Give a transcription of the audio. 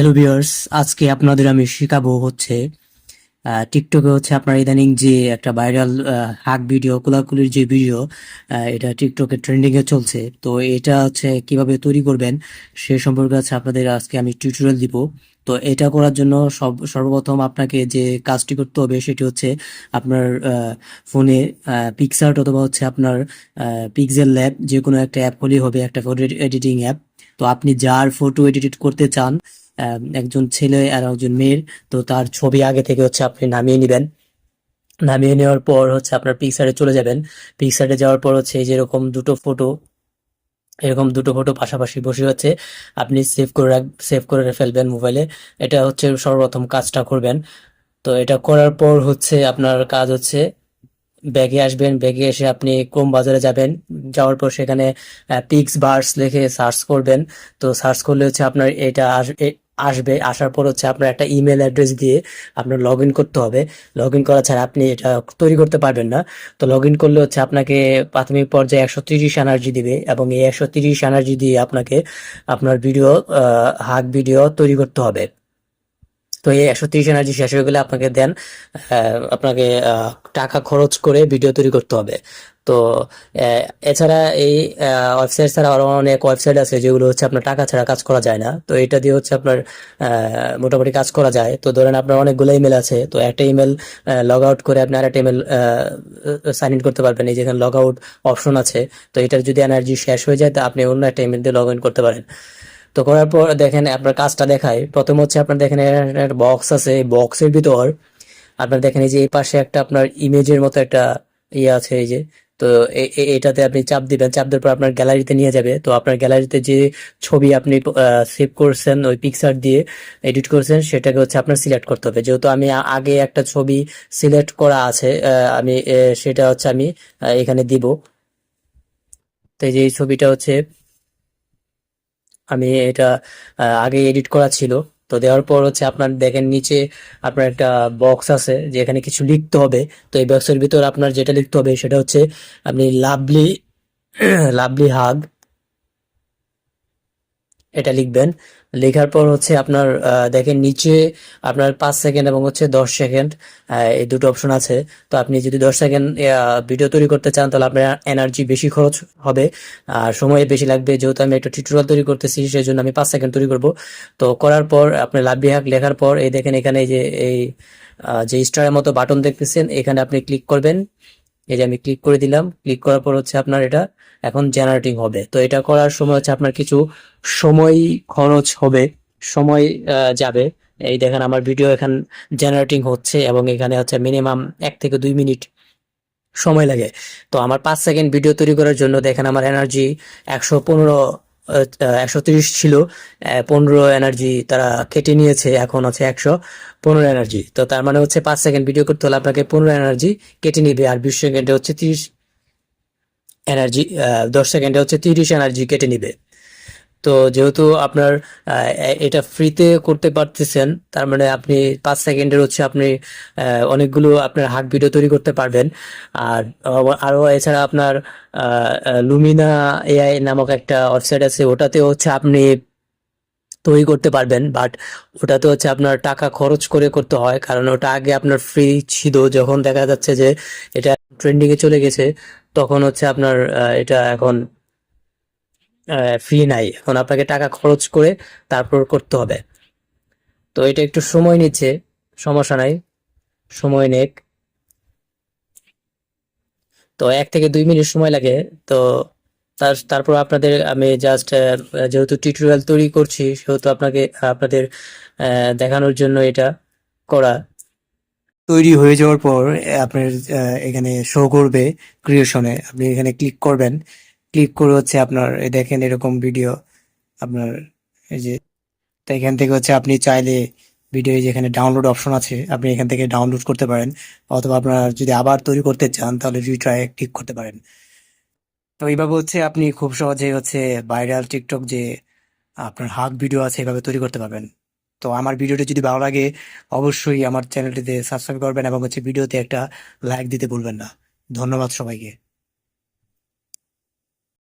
Hello viewers আজকে আপনাদের আমি শেখাবো হচ্ছে টিকটকে হচ্ছে আপনার ইদানিং যে একটা ভাইরাল হাক ভিডিও কোলাকুলির যে ভিডিও এটা টিকটকে ট্রেন্ডিং এ চলছে। তো এটা হচ্ছে কীভাবে তৈরি করবেন, সে সম্পর্কে হচ্ছে আপনাদের আজকে আমি টিউটোরিয়াল দিব। তো এটা করার জন্য সব, সর্বপ্রথম আপনাকে যে কাজটি করতে হবে সেটি হচ্ছে আপনার ফোনে পিকসার্ট অথবা হচ্ছে আপনার পিক্সেল ল্যাব যে কোনো একটা অ্যাপ হলেই হবে, একটা ফটো এডিটিং অ্যাপ তো আপনি যার ফটো এডিট করতে চান একজন ছেলে আর একজন মেয়ের। তো তার ছবি আগে থেকে হচ্ছে আপনি নামিয়ে নেবেন। নামিয়ে নেওয়ার পর হচ্ছে আপনার পিকসারে চলে যাবেন। পিকসারে যাওয়ার পর হচ্ছে যেরকম দুটো ফটো এরকম দুটো ফটো পাশাপাশি বসে হচ্ছে, আপনি সেভ করে রাখ সেভ করে ফেলবেন মোবাইলে এটা হচ্ছে সর্বপ্রথম কাজটা করবেন। তো এটা করার পর হচ্ছে আপনার কাজ হচ্ছে ব্যাগে আসবেন। ব্যাগে এসে আপনি ক্রোম বাজারে যাবেন, যাওয়ার পর সেখানে পিক্স বার্স লিখে সার্চ করবেন। তো সার্চ করলে হচ্ছে আপনার এটা আসবে, আসার পর হচ্ছে আপনার একটা ইমেল অ্যাড্রেস দিয়ে আপনার লগ ইন করতে হবে। লগ ইন করা ছাড়া আপনি এটা তৈরি করতে পারবেন না। তো লগ ইন করলে হচ্ছে আপনাকে প্রাথমিক পর্যায়ে একশো তিরিশ এনার্জি দিবে এবং এই একশো তিরিশ এনার্জি দিয়ে আপনাকে আপনার ভিডিও হাক ভিডিও তৈরি করতে হবে। তো এই একশো তিরিশ এনার্জি শেষ হয়ে গেলে আপনাকে দেন আপনাকে টাকা খরচ করে ভিডিও তৈরি করতে হবে। তো এছাড়া এই ওয়েবসাইট ছাড়া আরও অনেক ওয়েবসাইট আছে যেগুলো হচ্ছে আপনার টাকা ছাড়া কাজ করা যায় না। তো এটা দিয়ে হচ্ছে আপনার মোটামুটি কাজ করা যায়। তো ধরেন আপনার অনেকগুলো ইমেল আছে, তো একটা ইমেল লগ আউট করে আপনি আরেকটা ইমেল সাইন ইন করতে পারবেন। এই যেখানে লগ আউট অপশন আছে, তো এটার যদি এনার্জি শেষ হয়ে যায়, তা আপনি অন্য একটা ইমেল দিয়ে লগ ইন করতে পারেন। তো করার পর দেখেন আপনার কাজটা দেখায় প্রথম হচ্ছে আপনার দেখেন একটা বক্স আছে বক্সের ভিতর আপনার দেখেন এই যে এই পাশে একটা আপনার ইমেজের মতো একটা ইয়ে আছে, এই যে। তো এটাতে আপনি চাপ দিবেন, চাপ দেওয়ার পর আপনার গ্যালারিতে নিয়ে যাবে। তো আপনার গ্যালারিতে যে ছবি আপনি সেভ করছেন, ওই পিকচার দিয়ে এডিট করছেন, সেটাকে হচ্ছে আপনার সিলেক্ট করতে হবে। যেহেতু আমি আগে একটা ছবি সিলেক্ট করা আছে আমি সেটা হচ্ছে আমি এখানে দিব। তো এই যে এই ছবিটা হচ্ছে আমি এটা আগে এডিট করা ছিল। তো দেওয়ার পর হচ্ছে আপনার দেখেন নিচে আপনার একটা বক্স আছে যেখানে কিছু লিখতে হবে। তো এই বক্সের ভিতর আপনার যেটা লিখতে হবে সেটা হচ্ছে আপনি লাভলি লাভলি হাগ এটা লিখবেন। লেখার পর হচ্ছে আপনার দেখেন নিচে আপনার পাঁচ সেকেন্ড এবং হচ্ছে দশ সেকেন্ড এই দুটো অপশন আছে। তো আপনি যদি দশ সেকেন্ড ভিডিও তৈরি করতে চান তাহলে আপনার এনার্জি বেশি খরচ হবে। আর সময় বেশি লাগবে। যেহেতু আমি একটা টিউটোরিয়াল তৈরি করতেছি সেই জন্য আমি পাঁচ সেকেন্ড তৈরি করব। তো করার পর আপনার লাভ হাক লেখার পর এই দেখেন এখানে যে এই যে স্টারের মতো বাটন দেখতেছেন, এখানে আপনি ক্লিক করবেন। এই যে আমি ক্লিক করে দিলাম। ক্লিক করার পর হচ্ছে আপনার এটা এখন জেনারেটিং হবে। তো এটা করার সময় হচ্ছে আপনার কিছু সময় খরচ হবে, সময় যাবে। এই দেখেন আমার ভিডিও এখান জেনারেটিং হচ্ছে এবং এখানে হচ্ছে মিনিমাম এক থেকে দুই মিনিট সময় লাগে। তো আমার পাঁচ সেকেন্ড ভিডিও তৈরি করার জন্য দেখেন আমার এনার্জি একশো পনেরো একশো তিরিশ ছিল পনেরো এনার্জি তারা কেটে নিয়েছে, এখন আছে একশো পনেরো এনার্জি তো তার মানে হচ্ছে পাঁচ সেকেন্ড ভিডিও করতে হলে আপনাকে পনেরো এনার্জি কেটে নিবে, আর বিশ সেকেন্ডে হচ্ছে তিরিশ এনার্জি দশ সেকেন্ডে হচ্ছে তিরিশ এনার্জি কেটে নিবে। তো যেহেতু আপনার এটা ফ্রিতে করতে পারতেছেন, তার মানে আপনি পাঁচ সেকেন্ডের হচ্ছে আপনি অনেকগুলো আপনার হার্ট ভিডিও তৈরি করতে পারবেন। আর আরও আরও এছাড়া আপনার লুমিনা এআই নামক একটা ওয়েবসাইট আছে ওটাতে হচ্ছে আপনি তৈরি করতে পারবেন বাট ওটাতে হচ্ছে আপনার টাকা খরচ করে করতে হয়, কারণ ওটা আগে আপনার ফ্রি ছিল, যখন দেখা যাচ্ছে যে এটা ট্রেন্ডিং এ চলে গেছে, তখন হচ্ছে আপনার এটা এখন ফ্রি নাই, এখন আপনাকে টাকা খরচ করে তারপর করতে হবে। তো এটা একটু সময় নিচ্ছে, সমস্যা নাই, সময় নেক। তো এক থেকে দুই মিনিট সময় লাগে, তো তার, তারপর আপনাদের আমি জাস্ট যেহেতু টিউটোরিয়াল তৈরি করছি, সেহেতু আপনাকে, আপনাদের দেখানোর জন্য এটা করা তৈরি হয়ে যাওয়ার পর, আপনার এখানে শো করবে ক্রিয়েশনে আপনি এখানে ক্লিক করবেন। ক্লিক করে হচ্ছে আপনার দেখেন এরকম ভিডিও আপনার, এই যে, তো এখান থেকে হচ্ছে আপনি চাইলে ভিডিও যেখানে ডাউনলোড অপশন আছে, আপনি এখান থেকে ডাউনলোড করতে পারেন। অথবা আপনার যদি আবার তৈরি করতে চান, তাহলে রিট্রাই ক্লিক করতে পারেন। তো এইভাবে হচ্ছে আপনি খুব সহজে হচ্ছে ভাইরাল টিকটক যে আপনার হাক ভিডিও আছে, এভাবে তৈরি করতে পারবেন। তো আমার ভিডিওটি যদি ভালো লাগে, অবশ্যই আমার চ্যানেলটিতে সাবস্ক্রাইব করবেন এবং হচ্ছে ভিডিওতে একটা লাইক দিতে ভুলবেন না। ধন্যবাদ সবাইকে।